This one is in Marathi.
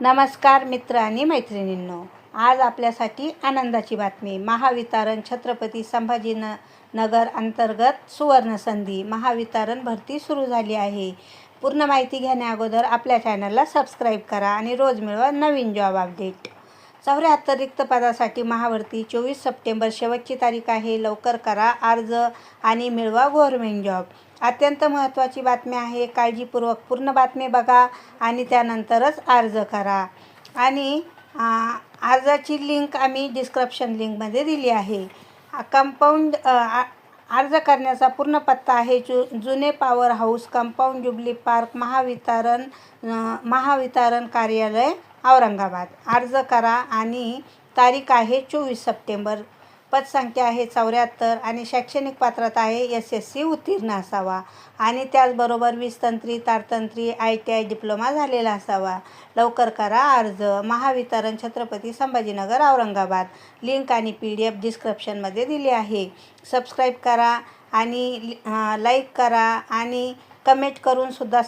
नमस्कार मित्र आणि मैत्रिणींनो. आज आपल्यासाठी आनंदाची बातमी. महावितरण छत्रपती संभाजी न नगर अंतर्गत सुवर्णसंधी महावितरण भरती सुरू झाली आहे. पूर्ण माहिती घेण्या अगोदर आपल्या चॅनलला सबस्क्राईब करा आणि रोज मिळवा नवीन जॉब अपडेट चौऱ्याहत्तर रिक्त पदासाठी महाभरती चोवीस सप्टेंबर शेवटची तारीख आहे. लवकर करा अर्ज आणि मिळवा गव्हर्मेंट जॉब अत्यंत महत्त्वाची बातमी आहे. काळजीपूर्वक पूर्ण बातमी बघा आणि त्यानंतरच अर्ज करा. आणि अर्जाची लिंक आम्ही डिस्क्रिप्शन लिंकमध्ये दिली आहे. कंपाऊंड अर्ज करण्याचा पूर्ण पत्ता आहे जु जुने power house compound jubilee park Mahavitaran Mahavitaran कार्यालय औरंगाबाद. अर्ज करा आणि तारीख आहे चोवीस सप्टेंबर. पदसंख्या आहे चौऱ्याहत्तर आणि शैक्षणिक पात्रता आहे एस एस सी उत्तीर्ण असावा. आणि त्याचबरोबर वीजतंत्री तारतंत्री आय टी आय डिप्लोमा झालेला असावा. लवकर करा अर्ज. महावितरण छत्रपती संभाजीनगर औरंगाबाद. लिंक आणि पी डी एफ डिस्क्रिप्शनमध्ये दिली आहे. सबस्क्राईब करा आणि लाईक करा आणि कमेंट करून सुद्धा